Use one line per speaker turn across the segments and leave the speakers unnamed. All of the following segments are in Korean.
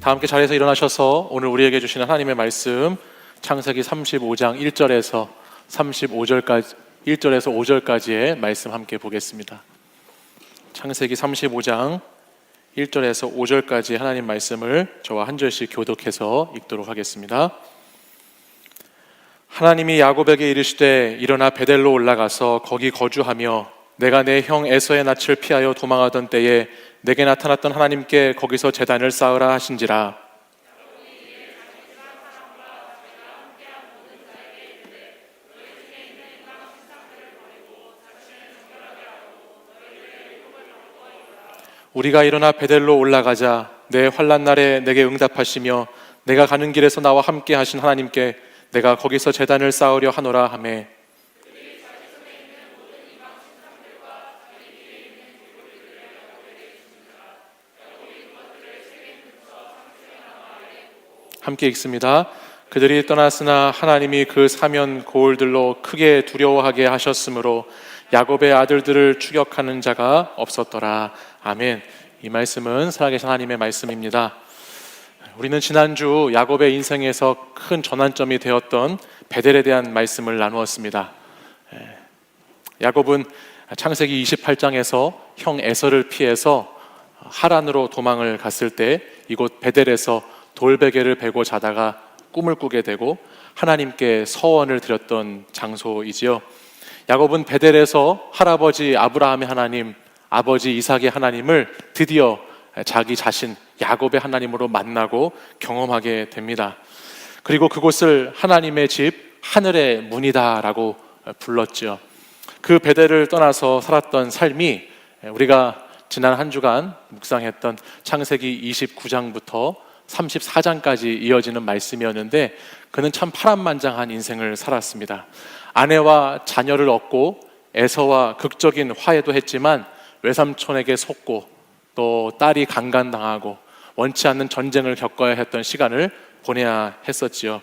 다 함께 자리에서 일어나셔서 오늘 우리에게 주시는 하나님의 말씀 창세기 35장 1절에서 35절까지 1절에서 5절까지의 말씀 함께 보겠습니다. 창세기 35장 1절에서 5절까지 하나님 말씀을 저와 한 절씩 교독해서 읽도록 하겠습니다. 하나님이 야곱에게 이르시되 일어나 베델로 올라가서 거기 거주하며 내가 내 형 에서의 낯을 피하여 도망하던 때에 내게 나타났던 하나님께 거기서 제단을 쌓으라 하신지라. 우리가 일어나 베델로 올라가자 내 환란 날에 내게 응답하시며 내가 가는 길에서 나와 함께 하신 하나님께 내가 거기서 제단을 쌓으려 하노라 하매 함께 읽습니다. 그들이 떠났으나 하나님이 그 사면 고을들로 크게 두려워하게 하셨으므로 야곱의 아들들을 추격하는 자가 없었더라. 아멘. 이 말씀은 살아계신 하나님의 말씀입니다. 우리는 지난주 야곱의 인생에서 큰 전환점이 되었던 베델에 대한 말씀을 나누었습니다. 예. 야곱은 창세기 28장에서 형 에서를 피해서 하란으로 도망을 갔을 때 이곳 베델에서 돌베개를 베고 자다가 꿈을 꾸게 되고 하나님께 서원을 드렸던 장소이지요. 야곱은 베델에서 할아버지 아브라함의 하나님, 아버지 이삭의 하나님을 드디어 자기 자신 야곱의 하나님으로 만나고 경험하게 됩니다. 그리고 그곳을 하나님의 집 하늘의 문이다라고 불렀지요. 그 베델을 떠나서 살았던 삶이 우리가 지난 한 주간 묵상했던 창세기 29장부터 34장까지 이어지는 말씀이었는데 그는 참 파란만장한 인생을 살았습니다. 아내와 자녀를 얻고 에서와 극적인 화해도 했지만 외삼촌에게 속고 또 딸이 강간당하고 원치 않는 전쟁을 겪어야 했던 시간을 보내야 했었지요.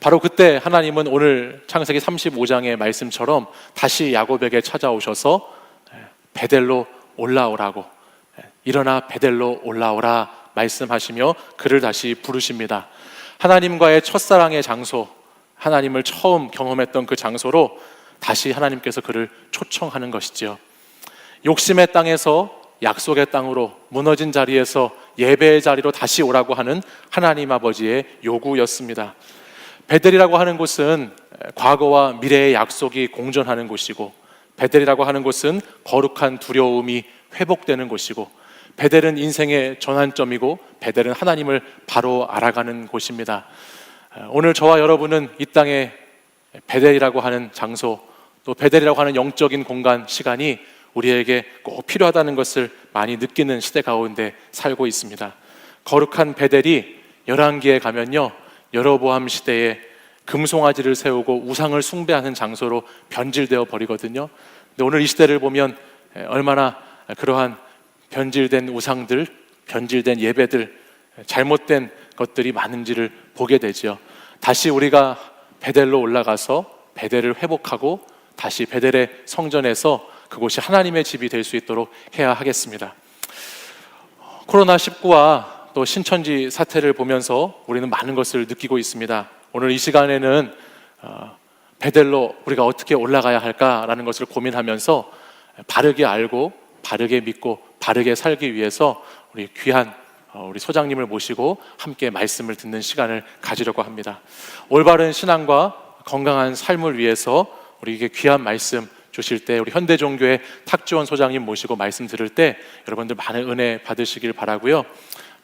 바로 그때 하나님은 오늘 창세기 35장의 말씀처럼 다시 야곱에게 찾아오셔서 베델로 올라오라고 일어나 베델로 올라오라 말씀하시며 그를 다시 부르십니다. 하나님과의 첫사랑의 장소, 하나님을 처음 경험했던 그 장소로 다시 하나님께서 그를 초청하는 것이지요. 욕심의 땅에서 약속의 땅으로 무너진 자리에서 예배의 자리로 다시 오라고 하는 하나님 아버지의 요구였습니다. 베델이라고 하는 곳은 과거와 미래의 약속이 공존하는 곳이고 베델이라고 하는 곳은 거룩한 두려움이 회복되는 곳이고 베델은 인생의 전환점이고 베델은 하나님을 바로 알아가는 곳입니다. 오늘 저와 여러분은 이 땅에 베델이라고 하는 장소 또 베델이라고 하는 영적인 공간 시간이 우리에게 꼭 필요하다는 것을 많이 느끼는 시대 가운데 살고 있습니다. 거룩한 베델이 열왕기에 가면요 여로보암 시대에 금송아지를 세우고 우상을 숭배하는 장소로 변질되어 버리거든요. 근데 오늘 이 시대를 보면 얼마나 그러한 변질된 우상들, 변질된 예배들, 잘못된 것들이 많은지를 보게 되지요. 다시 우리가 베델로 올라가서 베델을 회복하고 다시 베델의 성전에서 그곳이 하나님의 집이 될 수 있도록 해야 하겠습니다. 코로나 19와 또 신천지 사태를 보면서 우리는 많은 것을 느끼고 있습니다. 오늘 이 시간에는 어, 베델로 우리가 어떻게 올라가야 할까라는 것을 고민하면서 바르게 알고 바르게 믿고 바르게 살기 위해서 우리 귀한 어, 우리 소장님을 모시고 함께 말씀을 듣는 시간을 가지려고 합니다. 올바른 신앙과 건강한 삶을 위해서 우리에게 귀한 말씀 주실 때 우리 현대종교의 탁지원 소장님 모시고 말씀 들을 때 여러분들 많은 은혜 받으시길 바라고요.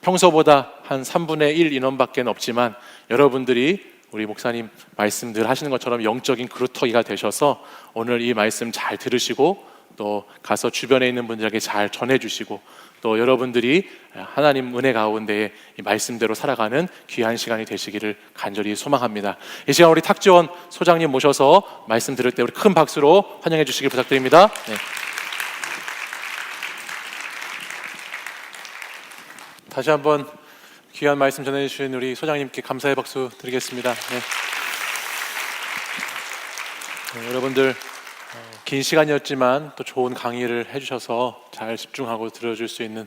평소보다 한 3분의 1 인원밖에 없지만 여러분들이 우리 목사님 말씀 늘 하시는 것처럼 영적인 그루터기가 되셔서 오늘 이 말씀 잘 들으시고 또 가서 주변에 있는 분들에게 잘 전해주시고 또 여러분들이 하나님 은혜 가운데 이 말씀대로 살아가는 귀한 시간이 되시기를 간절히 소망합니다. 이 시간 우리 탁지원 소장님 모셔서 말씀 들을 때 우리 큰 박수로 환영해 주시길 부탁드립니다. 네. 다시 한번 귀한 말씀 전해주신 우리 소장님께 감사의 박수 드리겠습니다. 네. 네, 여러분들 긴 시간이었지만 또 좋은 강의를 해주셔서 잘 집중하고 들어줄 수 있는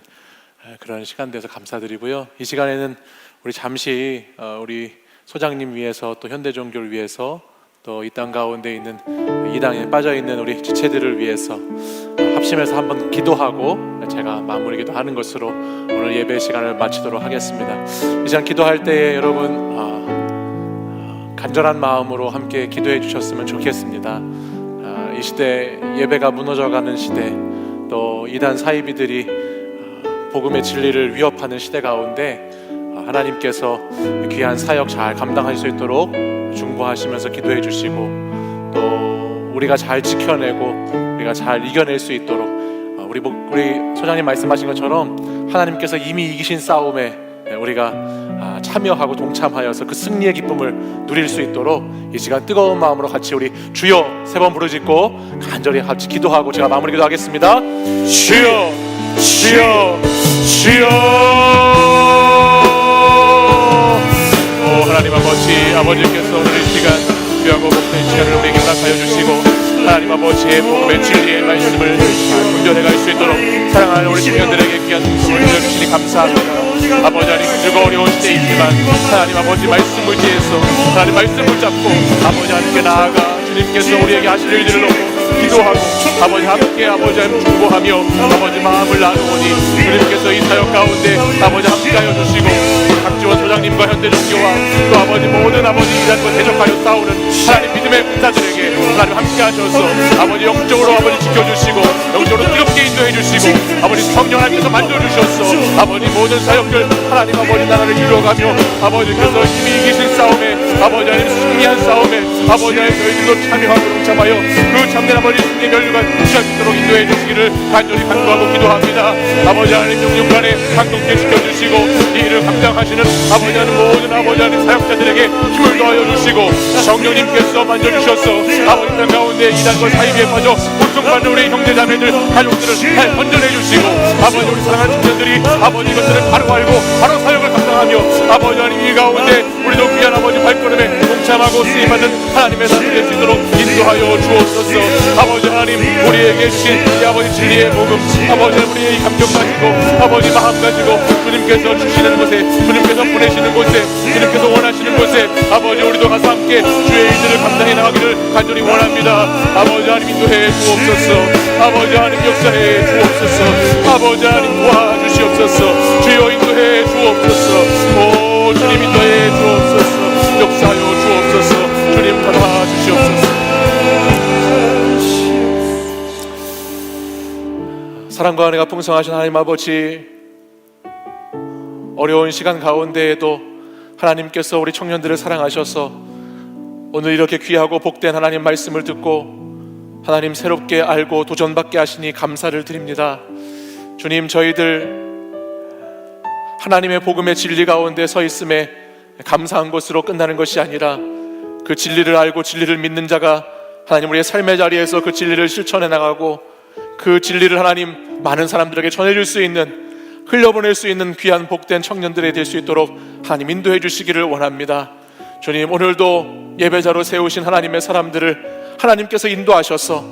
그런 시간 돼서 감사드리고요. 이 시간에는 우리 잠시 어, 우리 소장님 위해서 또 현대 종교를 위해서 또 이 땅 가운데 있는 이 땅에 빠져 있는 우리 지체들을 위해서 어, 합심해서 한번 기도하고 제가 마무리 기도 하는 것으로 오늘 예배 시간을 마치도록 하겠습니다. 이 시간 기도할 때에 여러분 어, 어, 간절한 마음으로 함께 기도해 주셨으면 좋겠습니다. 어, 이 시대 예배가 무너져가는 시대 또 이단 사이비들이 어, 복음의 진리를 위협하는 시대 가운데 어, 하나님께서 귀한 사역 잘 감당할 수 있도록 중보하시면서 기도해 주시고 또 우리가 잘 지켜내고 우리가 잘 이겨낼 수 있도록 어, 우리 목- 우리 소장님 말씀하신 것처럼 하나님께서 이미 이기신 싸움에 우리가 아, 참여하고 동참하여서 그 승리의 기쁨을 누릴 수 있도록 이 시간 뜨거운 마음으로 같이 우리 주여 세 번 부르짖고 간절히 같이 기도하고 제가 마무리 기도하겠습니다. 주여, 주여, 주여. 오 하나님 아버지 아버지께서 오늘 이 시간 귀하고 복된 시간을 우리에게 허락하여 주시고 하나님 아버지의 복음의 진리의 말씀을 분별해 갈 수 있도록 사랑하는 우리 청년들에게 귀한 복음을 주시니 감사합니다 아버지 힘들고 어려운 시대에 있지만 하나님 아버지 말씀 의지해서 하나님 말씀 붙잡고 아버지 하나님께 나아가 주님께서 우리에게 하실 놓고 기도하고 아버지 함께 아버지 하나님 중보하며 아버지 마음을 나누오니 주님께서 이 사역 가운데 아버지 함께하여 주시고 박지원 소장님과 현대종교와 또 아버지 모든 아버지 이단과 대적하여 싸우는 하나님 믿음의 군사들에게 하나님 함께하셔서 아버지 영적으로 아버지 지켜주시고 아버지 성령 하나님께서 만져주셔서 아버지 모든 사역들 하나님 아버지 나라를 이루어가며 아버지께서 힘이 이기실 싸움에 아버지 하나님 승리한 싸움에 아버지 하나님 저희들도 참여하고 동참하여 그 참된 아버지 승리 멸류관 있도록 인도해 주시기를 간절히 간구하고 기도합니다. 아버지 하나님 영육간에 강동케 시켜주시고 이 일을 감당하시는 아버지 하나님 모든 아버지 하나님 사역자들에게 힘을 더하여 주시고 성령님께서 만져주셔서 아버지 땅 가운데 이단과 사이비에 빠져 고통받는 우리 형제 자매들 가족들을 잘 건져내 주시고 아버지 우리 사랑하는 친구들이 아버지 이것들을 바로 알고 바로 사역을 감당하며 아버지 하나님 이 가운데 우리도 귀한 아버지 발걸음에 동참하고 쓰임받는 하나님의 사람이 될수 있도록 인도하여 주옵소서. 아버지 하나님 우리에게 주신 이 아버지 진리의 복음 아버지 우리의 이 감격 가지고 아버지 마음 가지고 주님께서 주시는 곳에 주님께서 보내시는 곳에 주님께서 원하시는 곳에 아버지 우리도 가서 함께 주의 일들을 감당해 나가기를 간절히 원합니다. 아버지 하나님 인도해 주옵소서. 아버지 하나님 역사해 주옵소서. 아버지 하나님 도와주시옵소서. 주여 인도해 주옵소서. 오 주님 인도해 주옵소서. 역사하여 주옵소서. 주님 도와주시옵소서. 사랑과 은혜가 풍성하신 하나님 아버지 어려운 시간 가운데에도 하나님께서 우리 청년들을 사랑하셔서 오늘 이렇게 귀하고 복된 하나님 말씀을 듣고 하나님 새롭게 알고 도전받게 하시니 감사를 드립니다. 주님 저희들 하나님의 복음의 진리 가운데 서 있음에 감사한 것으로 끝나는 것이 아니라 그 진리를 알고 진리를 믿는 자가 하나님 우리의 삶의 자리에서 그 진리를 실천해 나가고 그 진리를 하나님 많은 사람들에게 전해줄 수 있는 흘려보낼 수 있는 귀한 복된 청년들이 될 수 있도록 하나님 인도해 주시기를 원합니다. 주님 오늘도 예배자로 세우신 하나님의 사람들을 하나님께서 인도하셔서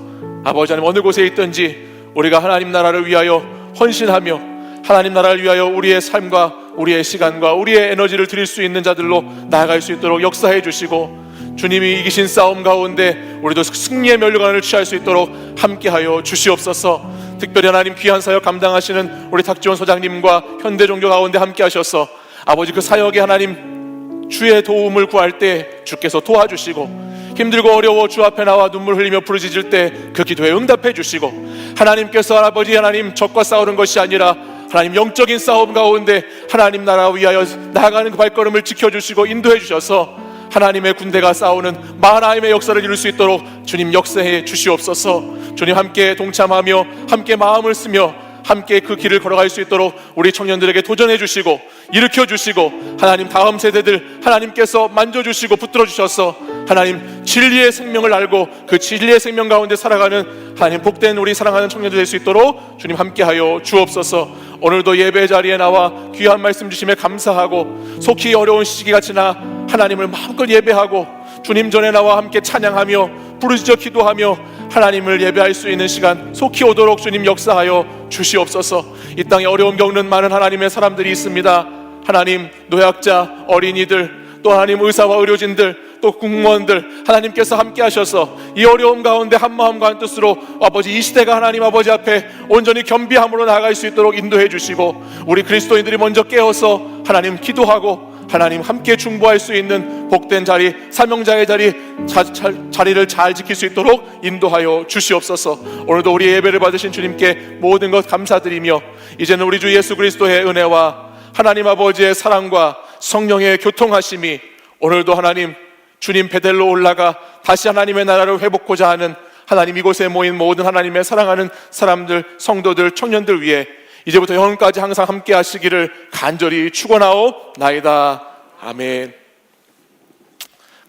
아버지 하나님 어느 곳에 있든지 우리가 하나님 나라를 위하여 헌신하며 하나님 나라를 위하여 우리의 삶과 우리의 시간과 우리의 에너지를 드릴 수 있는 자들로 나아갈 수 있도록 역사해 주시고 주님이 이기신 싸움 가운데 우리도 승리의 멸류관을 취할 수 있도록 함께하여 주시옵소서. 특별히 하나님 귀한 사역 감당하시는 우리 탁지원 소장님과 현대 종교 가운데 함께하셔서 아버지 그 사역에 하나님 주의 도움을 구할 때 주께서 도와주시고 힘들고 어려워 주 앞에 나와 눈물 흘리며 부르짖을 때 그 기도에 응답해 주시고 하나님께서 아버지 하나님 적과 싸우는 것이 아니라 하나님 영적인 싸움 가운데 하나님 나라 위하여 나아가는 그 발걸음을 지켜주시고 인도해 주셔서 하나님의 군대가 싸우는 마하나임의 역사를 이룰 수 있도록 주님 역사해 주시옵소서. 주님 함께 동참하며 함께 마음을 쓰며 함께 그 길을 걸어갈 수 있도록 우리 청년들에게 도전해 주시고 일으켜 주시고 하나님 다음 세대들 하나님께서 만져 주시고 붙들어 주셔서 하나님 진리의 생명을 알고 그 진리의 생명 가운데 살아가는 하나님 복된 우리 사랑하는 청년들 될 수 있도록 주님 함께하여 주옵소서. 오늘도 예배 자리에 나와 귀한 말씀 주심에 감사하고 속히 어려운 시기가 지나 하나님을 마음껏 예배하고 주님 전에 나와 함께 찬양하며 부르짖어 기도하며 하나님을 예배할 수 있는 시간 속히 오도록 주님 역사하여 주시옵소서. 이 땅에 어려움 겪는 많은 하나님의 사람들이 있습니다. 하나님 노약자, 어린이들, 또 하나님 의사와 의료진들, 또 공무원들 하나님께서 함께 하셔서 이 어려움 가운데 한 마음과 한 뜻으로 아버지 이 시대가 하나님 아버지 앞에 온전히 겸비함으로 나아갈 수 있도록 인도해 주시고 우리 그리스도인들이 먼저 깨어서 하나님 기도하고 하나님 함께 중보할 수 있는 복된 자리, 사명자의 자리, 자, 자, 자리를 잘 지킬 수 있도록 인도하여 주시옵소서. 오늘도 우리 예배를 받으신 주님께 모든 것 감사드리며 이제는 우리 주 예수 그리스도의 은혜와 하나님 아버지의 사랑과 성령의 교통하심이 오늘도 하나님 주님 베델로 올라가 다시 하나님의 나라를 회복하고자 하는 하나님 이곳에 모인 모든 하나님의 사랑하는 사람들, 성도들, 청년들 위해 이제부터 영원까지 항상 함께 하시기를 간절히 축원하옵나이다. 아멘.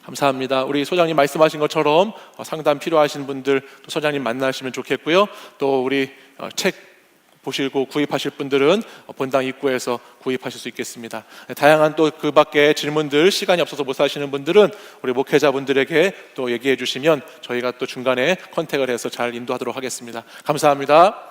감사합니다. 우리 소장님 말씀하신 것처럼 어, 상담 필요하신 분들 또 소장님 만나시면 좋겠고요. 또 우리 어, 책 보시고 구입하실 분들은 어, 본당 입구에서 구입하실 수 있겠습니다. 네, 다양한 또 그 밖에 질문들 시간이 없어서 못 사시는 분들은 우리 목회자분들에게 또 얘기해 주시면 저희가 또 중간에 컨택을 해서 잘 인도하도록 하겠습니다. 감사합니다.